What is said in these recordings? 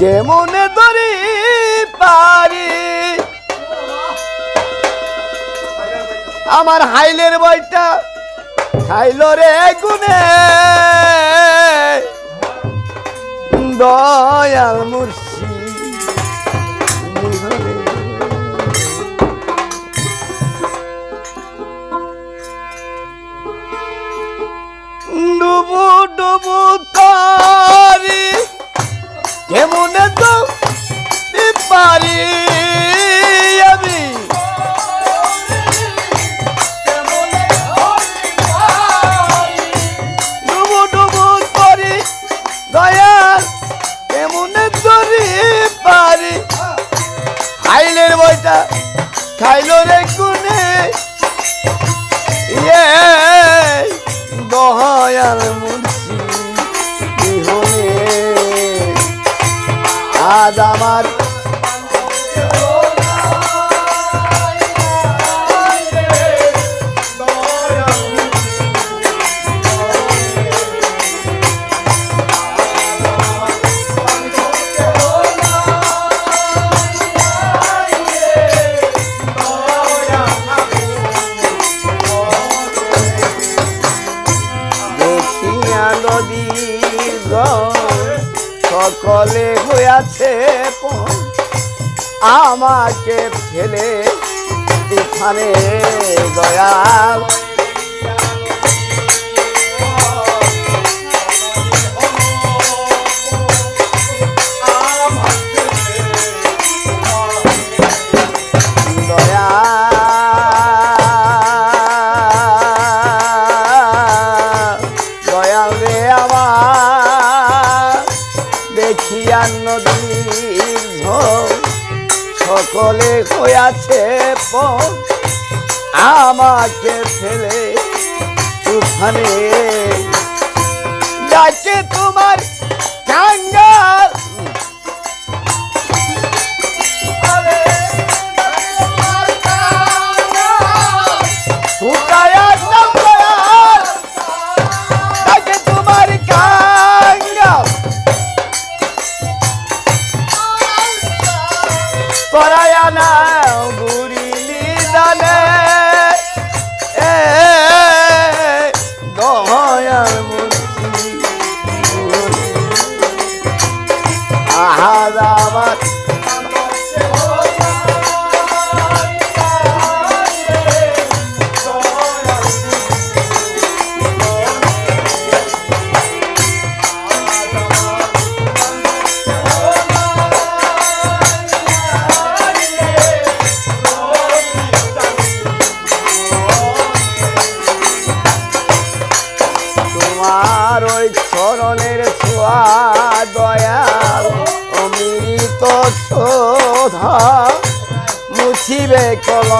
কেমনে ধরি পারি। আমার হাইলের বইটা খাইল রে গুনে দয়াল মুর্শি ডুবু ডুবু তারি কেমনে তো পারি আমি। ডুবু ডুবু করি দয়াল পারি। খাইলের বইটা খাইলো রে ইয়ে দয়াল মুন্সি আজ আমার সকলে হয়েছে। আমাকে ফেলে দয়াল দয়াল সকলে হয়েছে আমাকে ছেলে তুফানে যাচ্ছে তোমার কাঙ্গাল না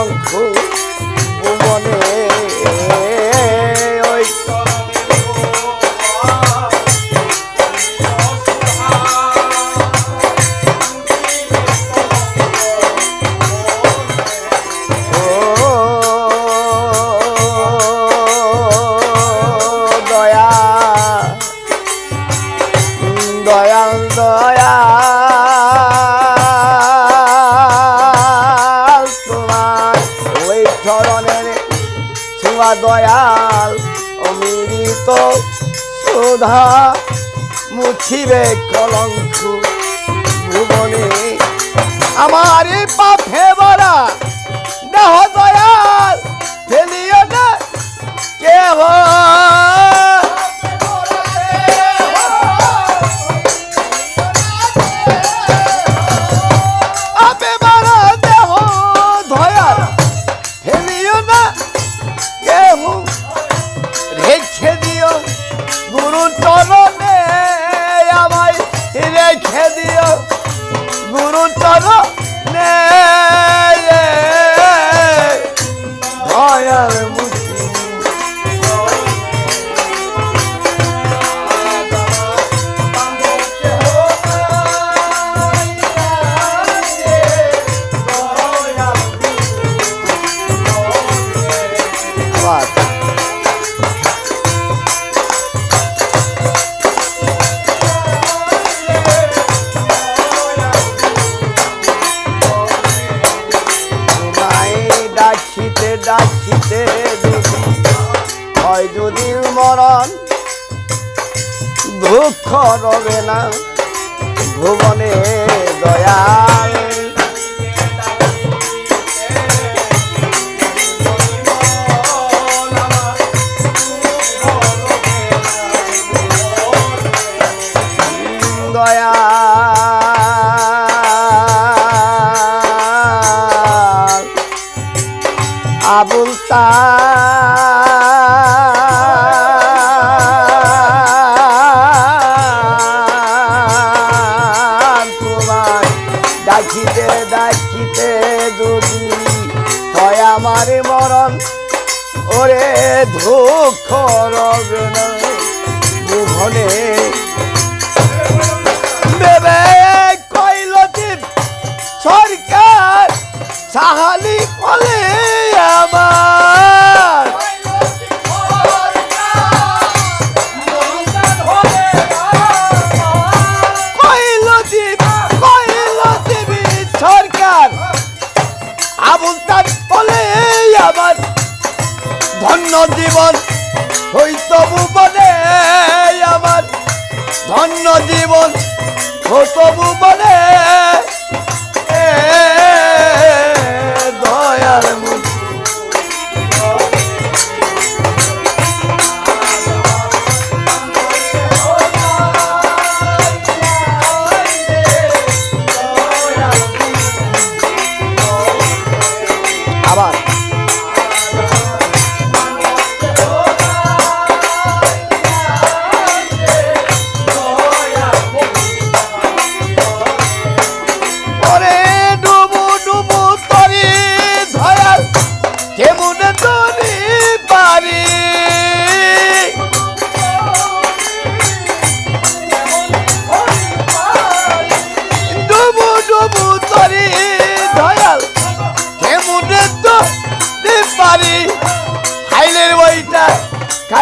কলঙ্ক ভুবনে ছোঁয়া দয়াল অমৃত সুধা মুছিবে কলঙ্ক ভুবনে। আমার পাপে বরা দেহ দয়াল দুঃখ রবে না। ভুবনে দয়াল দুঃখ রবে না ভুবনে ধন্য জীবন তবু বলে আমার ধন্য জীবন ও তবু এ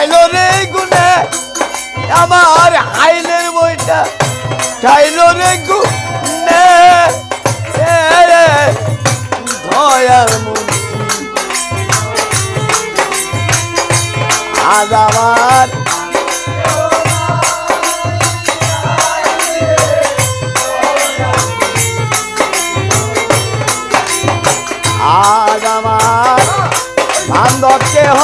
খাইলো রে গুনে আমার হাইলের বইটা খাইলো রে গুনে এ রে দয়াল মুন্সি আজ আমার আজ আমার বান্ধব কেহ